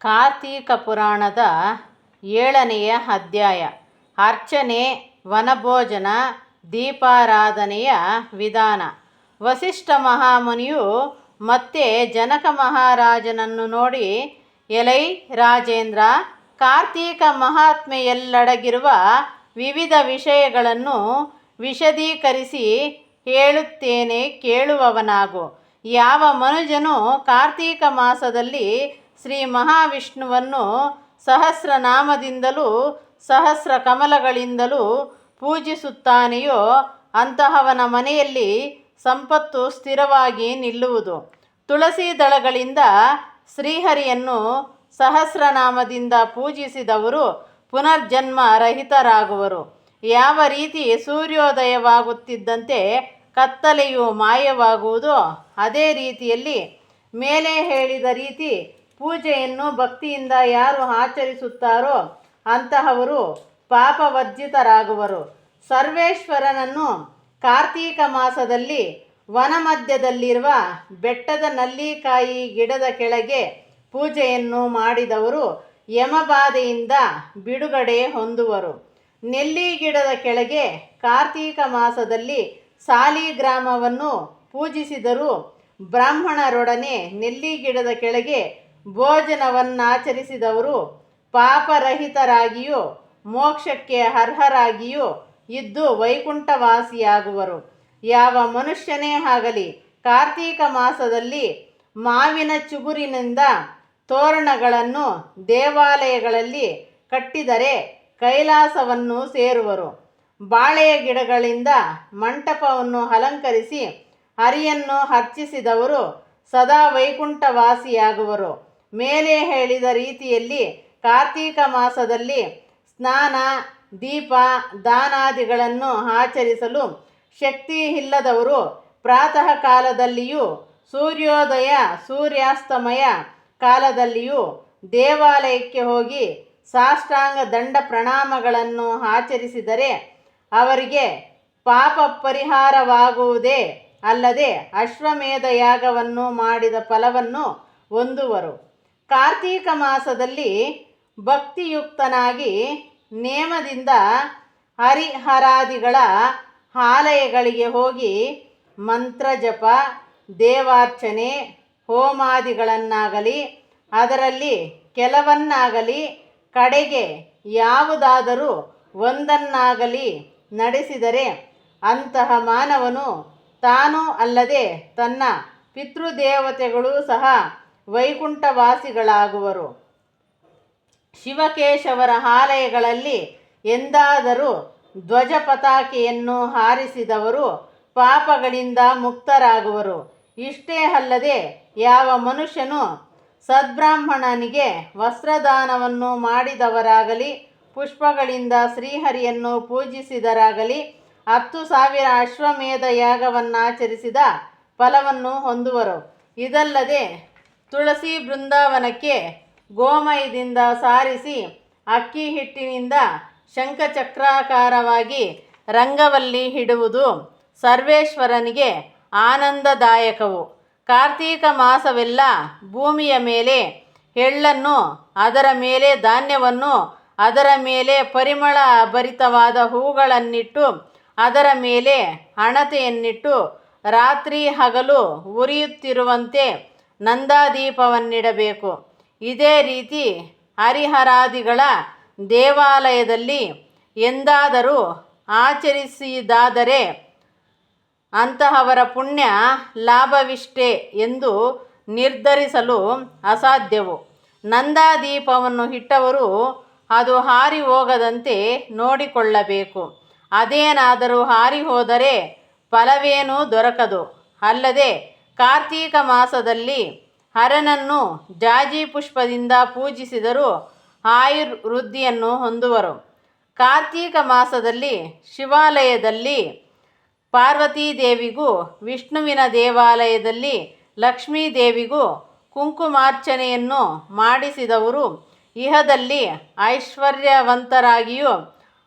ಕಾರ್ತೀಕ ಪುರಾಣದ ಏಳನೆಯ ಅಧ್ಯಾಯ. ಅರ್ಚನೆ, ವನಭೋಜನ, ದೀಪಾರಾಧನೆಯ ವಿಧಾನ. ವಸಿಷ್ಠ ಮಹಾಮುನಿಯು ಮತ್ತೆ ಜನಕ ಮಹಾರಾಜನನ್ನು ನೋಡಿ, ಎಲೈ ರಾಜೇಂದ್ರ, ಕಾರ್ತೀಕ ಮಹಾತ್ಮೆಯಲ್ಲಡಗಿರುವ ವಿವಿಧ ವಿಷಯಗಳನ್ನು ವಿಶದೀಕರಿಸಿ ಹೇಳುತ್ತೇನೆ ಕೇಳುವವನಾಗು. ಯಾವ ಮನುಜನು ಕಾರ್ತೀಕ ಮಾಸದಲ್ಲಿ ಶ್ರೀ ಮಹಾವಿಷ್ಣುವನ್ನು ಸಹಸ್ರನಾಮದಿಂದಲೂ ಸಹಸ್ರ ಕಮಲಗಳಿಂದಲೂ ಪೂಜಿಸುತ್ತಾನೆಯೋ ಅಂತಹವನ ಮನೆಯಲ್ಲಿ ಸಂಪತ್ತು ಸ್ಥಿರವಾಗಿ ನಿಲ್ಲುವುದು. ತುಳಸಿ ದಳಗಳಿಂದ ಶ್ರೀಹರಿಯನ್ನು ಸಹಸ್ರನಾಮದಿಂದ ಪೂಜಿಸಿದವರು ಪುನರ್ಜನ್ಮ ರಹಿತರಾಗುವರು. ಯಾವ ರೀತಿ ಸೂರ್ಯೋದಯವಾಗುತ್ತಿದ್ದಂತೆ ಕತ್ತಲೆಯು ಮಾಯವಾಗುವುದೋ ಅದೇ ರೀತಿಯಲ್ಲಿ ಮೇಲೆ ಹೇಳಿದ ರೀತಿ ಪೂಜೆಯನ್ನು ಭಕ್ತಿಯಿಂದ ಯಾರು ಆಚರಿಸುತ್ತಾರೋ ಅಂತಹವರು ಪಾಪವರ್ಜಿತರಾಗುವರು. ಸರ್ವೇಶ್ವರನನ್ನು ಕಾರ್ತೀಕ ಮಾಸದಲ್ಲಿ ವನ ಮಧ್ಯದಲ್ಲಿರುವ ಬೆಟ್ಟದ ನಲ್ಲಿಕಾಯಿ ಗಿಡದ ಕೆಳಗೆ ಪೂಜೆಯನ್ನು ಮಾಡಿದವರು ಯಮಬಾಧೆಯಿಂದ ಬಿಡುಗಡೆ ಹೊಂದುವರು. ನೆಲ್ಲಿ ಗಿಡದ ಕೆಳಗೆ ಕಾರ್ತೀಕ ಮಾಸದಲ್ಲಿ ಸಾಲಿಗ್ರಾಮವನ್ನು ಪೂಜಿಸಿದರೂ ಬ್ರಾಹ್ಮಣರೊಡನೆ ನೆಲ್ಲಿ ಗಿಡದ ಕೆಳಗೆ ಭೋಜನವನ್ನಾಚರಿಸಿದವರು ಪಾಪರಹಿತರಾಗಿಯೂ ಮೋಕ್ಷಕ್ಕೆ ಅರ್ಹರಾಗಿಯೂ ಇದ್ದು ವೈಕುಂಠವಾಸಿಯಾಗುವರು. ಯಾವ ಮನುಷ್ಯನೇ ಆಗಲಿ ಕಾರ್ತೀಕ ಮಾಸದಲ್ಲಿ ಮಾವಿನ ಚುಗುರಿನಿಂದ ತೋರಣಗಳನ್ನು ದೇವಾಲಯಗಳಲ್ಲಿ ಕಟ್ಟಿದರೆ ಕೈಲಾಸವನ್ನು ಸೇರುವರು. ಬಾಳೆಯ ಗಿಡಗಳಿಂದ ಮಂಟಪವನ್ನು ಅಲಂಕರಿಸಿ ಹರಿಯನ್ನು ಅರ್ಚಿಸಿದವರು ಸದಾ ವೈಕುಂಠವಾಸಿಯಾಗುವರು. ಮೇಲೆ ಹೇಳಿದ ರೀತಿಯಲ್ಲಿ ಕಾರ್ತೀಕ ಮಾಸದಲ್ಲಿ ಸ್ನಾನ, ದೀಪ, ದಾನಾದಿಗಳನ್ನು ಆಚರಿಸಲು ಶಕ್ತಿ ಇಲ್ಲದವರು ಪ್ರಾತಃ ಕಾಲದಲ್ಲಿಯೂ ಸೂರ್ಯೋದಯ, ಸೂರ್ಯಾಸ್ತಮಯ ಕಾಲದಲ್ಲಿಯೂ ದೇವಾಲಯಕ್ಕೆ ಹೋಗಿ ಸಾಷ್ಟಾಂಗ ದಂಡ ಪ್ರಣಾಮಗಳನ್ನು ಆಚರಿಸಿದರೆ ಅವರಿಗೆ ಪಾಪ ಪರಿಹಾರವಾಗುವುದೇ ಅಲ್ಲದೆ ಅಶ್ವಮೇಧ ಯಾಗವನ್ನು ಮಾಡಿದ ಫಲವನ್ನು ಹೊಂದುವರು. ಕಾರ್ತೀಕ ಮಾಸದಲ್ಲಿ ಭಕ್ತಿಯುಕ್ತನಾಗಿ ನೇಮದಿಂದ ಹರಿಹರಾದಿಗಳ ಆಲಯಗಳಿಗೆ ಹೋಗಿ ಮಂತ್ರ ಜಪ, ದೇವಾರ್ಚನೆ, ಹೋಮಾದಿಗಳನ್ನಾಗಲಿ, ಅದರಲ್ಲಿ ಕೆಲವನ್ನಾಗಲಿ, ಕಡೆಗೆ ಯಾವುದಾದರೂ ಒಂದನ್ನಾಗಲಿ ನಡೆಸಿದರೆ ಅಂತಹ ಮಾನವನು ತಾನೂ ಅಲ್ಲದೆ ತನ್ನ ಪಿತೃದೇವತೆಗಳೂ ಸಹ ವೈಕುಂಠವಾಸಿಗಳಾಗುವರು. ಶಿವಕೇಶವರ ಆಲಯಗಳಲ್ಲಿ ಎಂದಾದರೂ ಧ್ವಜ ಪತಾಕೆಯನ್ನು ಹಾರಿಸಿದವರು ಪಾಪಗಳಿಂದ ಮುಕ್ತರಾಗುವರು. ಇಷ್ಟೇ ಅಲ್ಲದೆ ಯಾವ ಮನುಷ್ಯನು ಸದ್ಬ್ರಾಹ್ಮಣನಿಗೆ ವಸ್ತ್ರದಾನವನ್ನು ಮಾಡಿದವರಾಗಲಿ, ಪುಷ್ಪಗಳಿಂದ ಶ್ರೀಹರಿಯನ್ನು ಪೂಜಿಸಿದರಾಗಲಿ, ಹತ್ತು ಸಾವಿರ ಅಶ್ವಮೇಧ ಯಾಗವನ್ನಾಚರಿಸಿದ ಫಲವನ್ನು ಹೊಂದುವರು. ಇದಲ್ಲದೆ ತುಳಸಿ ಬೃಂದಾವನಕ್ಕೆ ಗೋಮಯದಿಂದ ಸಾರಿಸಿ ಅಕ್ಕಿ ಹಿಟ್ಟಿನಿಂದ ಶಂಖಚಕ್ರಾಕಾರವಾಗಿ ರಂಗವಲ್ಲಿ ಹಿಡುವುದು ಸರ್ವೇಶ್ವರನಿಗೆ ಆನಂದದಾಯಕವು. ಕಾರ್ತೀಕ ಮಾಸವೆಲ್ಲ ಭೂಮಿಯ ಮೇಲೆ ಎಳ್ಳನ್ನು ಅದರ ಮೇಲೆ ಧಾನ್ಯವನ್ನು ಅದರ ಮೇಲೆ ಪರಿಮಳ ಭರಿತವಾದ ಹೂಗಳನ್ನಿಟ್ಟು ಅದರ ಮೇಲೆ ಹಣತೆಯನ್ನಿಟ್ಟು ರಾತ್ರಿ ಹಗಲು ಉರಿಯುತ್ತಿರುವಂತೆ ನಂದಾದೀಪವನ್ನಿಡಬೇಕು. ಇದೇ ರೀತಿ ಹರಿಹರಾದಿಗಳ ದೇವಾಲಯದಲ್ಲಿ ಎಂದಾದರೂ ಆಚರಿಸಿದಾದರೆ ಅಂತಹವರ ಪುಣ್ಯ ಲಾಭವಿಷ್ಟೇ ಎಂದು ನಿರ್ಧರಿಸಲು ಅಸಾಧ್ಯವು. ನಂದಾದೀಪವನ್ನು ಇಟ್ಟವರು ಅದು ಹಾರಿ ಹೋಗದಂತೆ ನೋಡಿಕೊಳ್ಳಬೇಕು. ಅದೇನಾದರೂ ಹಾರಿ ಹೋದರೆ ಫಲವೇನೂ ದೊರಕದು. ಅಲ್ಲದೆ ಕಾರ್ತೀಕ ಮಾಸದಲ್ಲಿ ಹರನನ್ನು ಜಾಜಿ ಪುಷ್ಪದಿಂದ ಪೂಜಿಸಿದರೂ ಆಯುರ್ವೃದ್ಧಿಯನ್ನು ಹೊಂದುವರು. ಕಾರ್ತೀಕ ಮಾಸದಲ್ಲಿ ಶಿವಾಲಯದಲ್ಲಿ ಪಾರ್ವತೀದೇವಿಗೂ ವಿಷ್ಣುವಿನ ದೇವಾಲಯದಲ್ಲಿ ಲಕ್ಷ್ಮೀದೇವಿಗೂ ಕುಂಕುಮಾರ್ಚನೆಯನ್ನು ಮಾಡಿಸಿದವರು. ಇಹದಲ್ಲಿ ಐಶ್ವರ್ಯವಂತರಾಗಿಯೂ,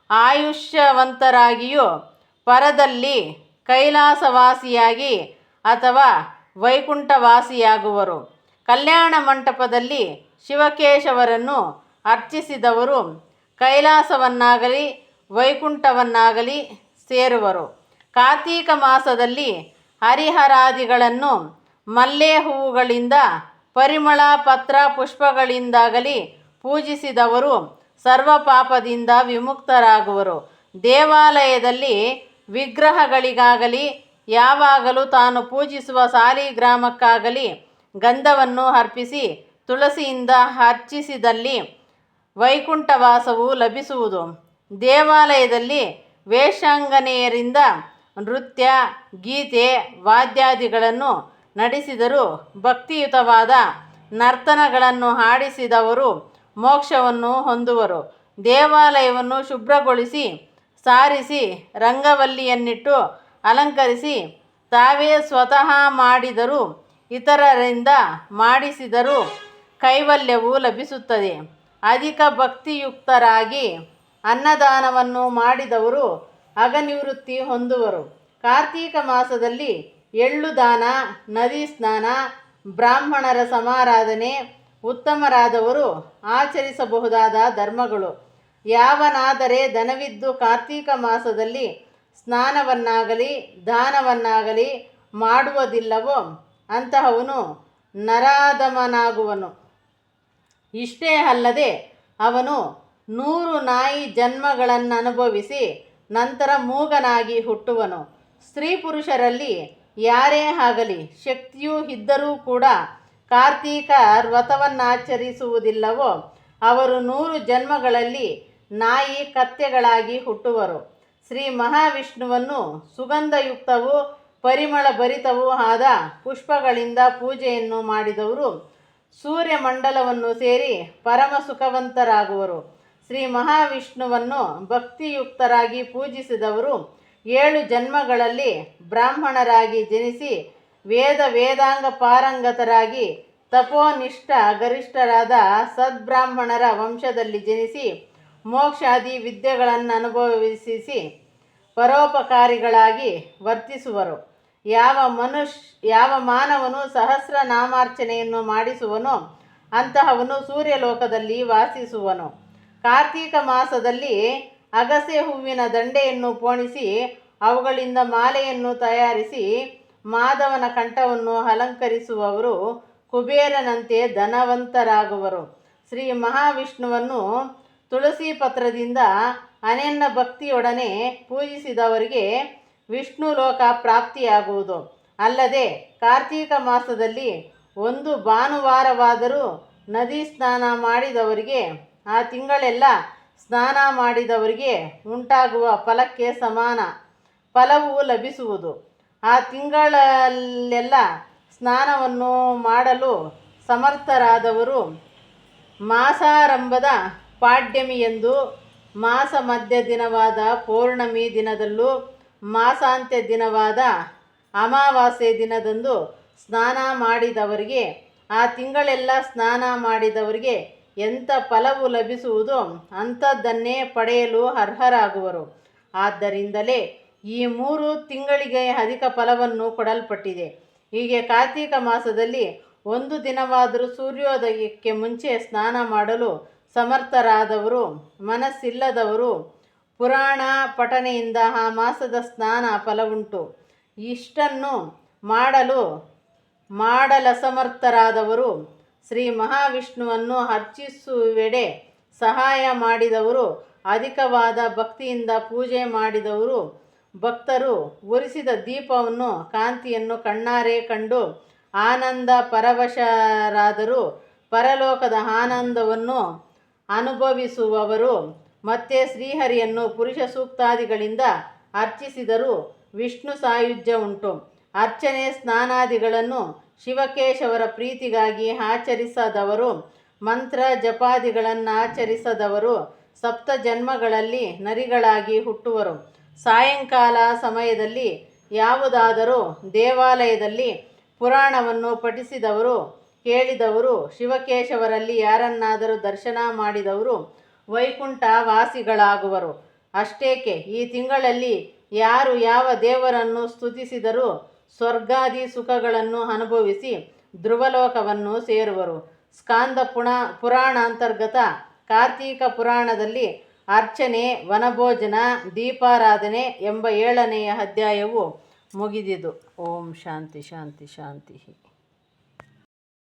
ಆಯುಷ್ಯವಂತರಾಗಿಯೂ, ಪರದಲ್ಲಿ ಕೈಲಾಸವಾಸಿಯಾಗಿ ಅಥವಾ ವೈಕುಂಠವಾಸಿಯಾಗುವರು. ಕಲ್ಯಾಣ ಮಂಟಪದಲ್ಲಿ ಶಿವಕೇಶವರನ್ನು ಅರ್ಚಿಸಿದವರು. ಕೈಲಾಸವನ್ನಾಗಲಿ, ವೈಕುಂಠವನ್ನಾಗಲಿ ಸೇರುವರು. ಕಾರ್ತೀಕ ಮಾಸದಲ್ಲಿ ಹರಿಹರಾದಿಗಳನ್ನು ಮಲ್ಲೆ ಹೂವುಗಳಿಂದ ಪರಿಮಳ, ಪತ್ರ, ಪುಷ್ಪಗಳಿಂದಾಗಲಿ ಪೂಜಿಸಿದವರು. ಸರ್ವ ಪಾಪದಿಂದ ವಿಮುಕ್ತರಾಗುವರು. ದೇವಾಲಯದಲ್ಲಿ ವಿಗ್ರಹಗಳಿಗಾಗಲಿ ಯಾವಾಗಲೂ ತಾನು ಪೂಜಿಸುವ ಸಾಲಿಗ್ರಾಮಕ್ಕಾಗಲಿ ಗಂಧವನ್ನು ಅರ್ಪಿಸಿ ತುಳಸಿಯಿಂದ ಅರ್ಚಿಸಿದಲ್ಲಿ ವೈಕುಂಠವಾಸವು ಲಭಿಸುವುದು. ದೇವಾಲಯದಲ್ಲಿ ವೇಷಾಂಗನೆಯರಿಂದ ನೃತ್ಯ, ಗೀತೆ, ವಾದ್ಯಾದಿಗಳನ್ನು ನಡೆಸಿದರೂ ಭಕ್ತಿಯುತವಾದ ನರ್ತನಗಳನ್ನು ಹಾಡಿಸಿದವರು ಮೋಕ್ಷವನ್ನು ಹೊಂದುವರು. ದೇವಾಲಯವನ್ನು ಶುಭ್ರಗೊಳಿಸಿ, ಸಾರಿಸಿ, ರಂಗವಲ್ಲಿಯನ್ನಿಟ್ಟು ಅಲಂಕರಿಸಿ ತಾವೇ ಸ್ವತಃ ಮಾಡಿದರೂ ಇತರರಿಂದ ಮಾಡಿಸಿದರೂ ಕೈವಲ್ಯವು ಲಭಿಸುತ್ತದೆ. ಅಧಿಕ ಭಕ್ತಿಯುಕ್ತರಾಗಿ ಅನ್ನದಾನವನ್ನು ಮಾಡಿದವರು ಅಗನಿವೃತ್ತಿ ಹೊಂದುವರು. ಕಾರ್ತೀಕ ಮಾಸದಲ್ಲಿ ಎಳ್ಳು ದಾನ, ನದಿ ಸ್ನಾನ, ಬ್ರಾಹ್ಮಣರ ಸಮಾರಾಧನೆ ಉತ್ತಮರಾದವರು ಆಚರಿಸಬಹುದಾದ ಧರ್ಮಗಳು. ಯಾವನಾದರೆ ದನವಿದ್ದು ಕಾರ್ತೀಕ ಮಾಸದಲ್ಲಿ ಸ್ನಾನವನ್ನಾಗಲಿ, ದಾನವನ್ನಾಗಲಿ ಮಾಡುವುದಿಲ್ಲವೋ? ಅಂತಹವನು ನರಾಧಮನಾಗುವನು. ಇಷ್ಟೇ ಅಲ್ಲದೆ ಅವನು ನೂರು ನಾಯಿ ಜನ್ಮಗಳನ್ನು ಅನುಭವಿಸಿ ನಂತರ ಮೂಗನಾಗಿ ಹುಟ್ಟುವನು. ಸ್ತ್ರೀ ಪುರುಷರಲ್ಲಿ ಯಾರೇ ಆಗಲಿ ಶಕ್ತಿಯೂ ಇದ್ದರೂ ಕೂಡ ಕಾರ್ತೀಕ ವ್ರತವನ್ನಾಚರಿಸುವುದಿಲ್ಲವೋ? ಅವರು ನೂರು ಜನ್ಮಗಳಲ್ಲಿ ನಾಯಿ ಕತ್ತೆಗಳಾಗಿ ಹುಟ್ಟುವರು. ಶ್ರೀ ಮಹಾವಿಷ್ಣುವನ್ನು ಸುಗಂಧಯುಕ್ತವೂ ಪರಿಮಳ ಭರಿತವೂ ಆದ ಪುಷ್ಪಗಳಿಂದ ಪೂಜೆಯನ್ನು ಮಾಡಿದವರು ಸೂರ್ಯಮಂಡಲವನ್ನು ಸೇರಿ ಪರಮ ಸುಖವಂತರಾಗುವರು ಶ್ರೀ ಮಹಾವಿಷ್ಣುವನ್ನು ಭಕ್ತಿಯುಕ್ತರಾಗಿ ಪೂಜಿಸಿದವರು ಏಳು ಜನ್ಮಗಳಲ್ಲಿ ಬ್ರಾಹ್ಮಣರಾಗಿ ಜನಿಸಿ ವೇದ ವೇದಾಂಗ ಪಾರಂಗತರಾಗಿ ತಪೋನಿಷ್ಠ ಗರಿಷ್ಠರಾದ ಸದ್ಬ್ರಾಹ್ಮಣರ ವಂಶದಲ್ಲಿ ಜನಿಸಿ ಮೋಕ್ಷಾದಿ ವಿದ್ಯೆಗಳನ್ನು ಅನುಭವಿಸಿ ಪರೋಪಕಾರಿಗಳಾಗಿ ವರ್ತಿಸುವರು. ಯಾವ ಮನುಷ್ಯ ಯಾವ ಮಾನವನು ಸಹಸ್ರ ನಾಮಾರ್ಚನೆಯನ್ನು ಮಾಡಿಸುವನೋ ಅಂತಹವನು ಸೂರ್ಯಲೋಕದಲ್ಲಿ ವಾಸಿಸುವನು. ಕಾರ್ತೀಕ ಮಾಸದಲ್ಲಿ ಅಗಸೆ ಹೂವಿನ ದಂಡೆಯನ್ನು ಪೋಣಿಸಿ ಅವುಗಳಿಂದ ಮಾಲೆಯನ್ನು ತಯಾರಿಸಿ ಮಾಧವನ ಕಂಠವನ್ನು ಅಲಂಕರಿಸುವವರು ಕುಬೇರನಂತೆ ಧನವಂತರಾಗುವರು. ಶ್ರೀ ಮಹಾವಿಷ್ಣುವನ್ನು ತುಳಸಿ ಪತ್ರದಿಂದ ಅನನ್ಯ ಭಕ್ತಿಯೊಡನೆ ಪೂಜಿಸಿದವರಿಗೆ ವಿಷ್ಣು ಲೋಕ ಪ್ರಾಪ್ತಿಯಾಗುವುದು. ಅಲ್ಲದೆ ಕಾರ್ತೀಕ ಮಾಸದಲ್ಲಿ ಒಂದು ಭಾನುವಾರವಾದರೂ ನದಿ ಸ್ನಾನ ಮಾಡಿದವರಿಗೆ, ಆ ತಿಂಗಳೆಲ್ಲ ಸ್ನಾನ ಮಾಡಿದವರಿಗೆ ಉಂಟಾಗುವ ಫಲಕ್ಕೆ ಸಮಾನ ಫಲವು ಲಭಿಸುವುದು. ಆ ತಿಂಗಳಲ್ಲೆಲ್ಲ ಸ್ನಾನವನ್ನು ಮಾಡಲು ಸಮರ್ಥರಾದವರು ಮಾಸಾರಂಭದ ಪಾಡ್ಯಮಿಯಂದು ಮಾಸ ಮಧ್ಯ ದಿನವಾದ ಪೌರ್ಣಮಿ ದಿನದಲ್ಲೂ ಮಾಸಾಂತ್ಯ ದಿನವಾದ ಅಮಾವಾಸ್ಯೆ ದಿನದಂದು ಸ್ನಾನ ಮಾಡಿದವರಿಗೆ, ಆ ತಿಂಗಳೆಲ್ಲ ಸ್ನಾನ ಮಾಡಿದವರಿಗೆ ಎಂಥ ಫಲವು ಲಭಿಸುವುದು ಅಂಥದ್ದನ್ನೇ ಪಡೆಯಲು ಅರ್ಹರಾಗುವರು. ಆದ್ದರಿಂದಲೇ ಈ ಮೂರು ತಿಂಗಳಿಗೆ ಅಧಿಕ ಫಲವನ್ನು ಕೊಡಲ್ಪಟ್ಟಿದೆ. ಹೀಗೆ ಕಾರ್ತೀಕ ಮಾಸದಲ್ಲಿ ಒಂದು ದಿನವಾದರೂ ಸೂರ್ಯೋದಯಕ್ಕೆ ಮುಂಚೆ ಸ್ನಾನ ಮಾಡಲು ಸಮರ್ಥರಾದವರು, ಮನಸ್ಸಿಲ್ಲದವರು ಪುರಾಣ ಪಠನೆಯಿಂದ ಆ ಮಾಸದ ಸ್ನಾನ ಫಲವುಂಟು ಇಷ್ಟನ್ನು ಮಾಡಲು ಮಾಡಲಸಮರ್ಥರಾದವರು, ಶ್ರೀ ಮಹಾವಿಷ್ಣುವನ್ನು ಅರ್ಚಿಸುವೆಡೆ ಸಹಾಯ ಮಾಡಿದವರು, ಅಧಿಕವಾದ ಭಕ್ತಿಯಿಂದ ಪೂಜೆ ಮಾಡಿದವರು, ಭಕ್ತರು ಉರಿಸಿದ ದೀಪವನ್ನು ಕಾಂತಿಯನ್ನು ಕಣ್ಣಾರೆ ಕಂಡು ಆನಂದ ಪರವಶರಾದರು. ಪರಲೋಕದ ಆನಂದವನ್ನು ಅನುಭವಿಸುವವರು ಮತ್ತೆ ಶ್ರೀಹರಿಯನ್ನು ಪುರುಷ ಸೂಕ್ತಾದಿಗಳಿಂದ ಅರ್ಚಿಸಿದರೂ ವಿಷ್ಣು ಸಾಯುಜ್ಯ ಉಂಟು. ಅರ್ಚನೆ ಸ್ನಾನಾದಿಗಳನ್ನು ಶಿವಕೇಶವರ ಪ್ರೀತಿಗಾಗಿ ಆಚರಿಸದವರು, ಮಂತ್ರ ಜಪಾದಿಗಳನ್ನು ಆಚರಿಸದವರು ಸಪ್ತ ಜನ್ಮಗಳಲ್ಲಿ ನರಿಗಳಾಗಿ ಹುಟ್ಟುವರು. ಸಾಯಂಕಾಲ ಸಮಯದಲ್ಲಿ ಯಾವುದಾದರೂ ದೇವಾಲಯದಲ್ಲಿ ಪುರಾಣವನ್ನು ಪಠಿಸಿದವರು. ಕೇಳಿದವರು, ಶಿವಕೇಶವರಲ್ಲಿ ಯಾರನ್ನಾದರೂ ದರ್ಶನ ಮಾಡಿದವರು ವೈಕುಂಠ ವಾಸಿಗಳಾಗುವರು ಅಷ್ಟೇಕೆ, ಈ ತಿಂಗಳಲ್ಲಿ ಯಾರು ಯಾವ ದೇವರನ್ನು ಸ್ತುತಿಸಿದರೂ ಸ್ವರ್ಗಾದಿ ಸುಖಗಳನ್ನು ಅನುಭವಿಸಿ ಧ್ರುವಲೋಕವನ್ನು ಸೇರುವರು. ಸ್ಕಾಂದ ಪುಣ, ಪುರಾಣಾಂತರ್ಗತ ಕಾರ್ತೀಕ ಪುರಾಣದಲ್ಲಿ ಅರ್ಚನೆ, ವನಭೋಜನ, ದೀಪಾರಾಧನೆ ಎಂಬ ಏಳನೆಯ ಅಧ್ಯಾಯವು ಮುಗಿದಿದು. ಓಂ ಶಾಂತಿ ಶಾಂತಿ ಶಾಂತಿ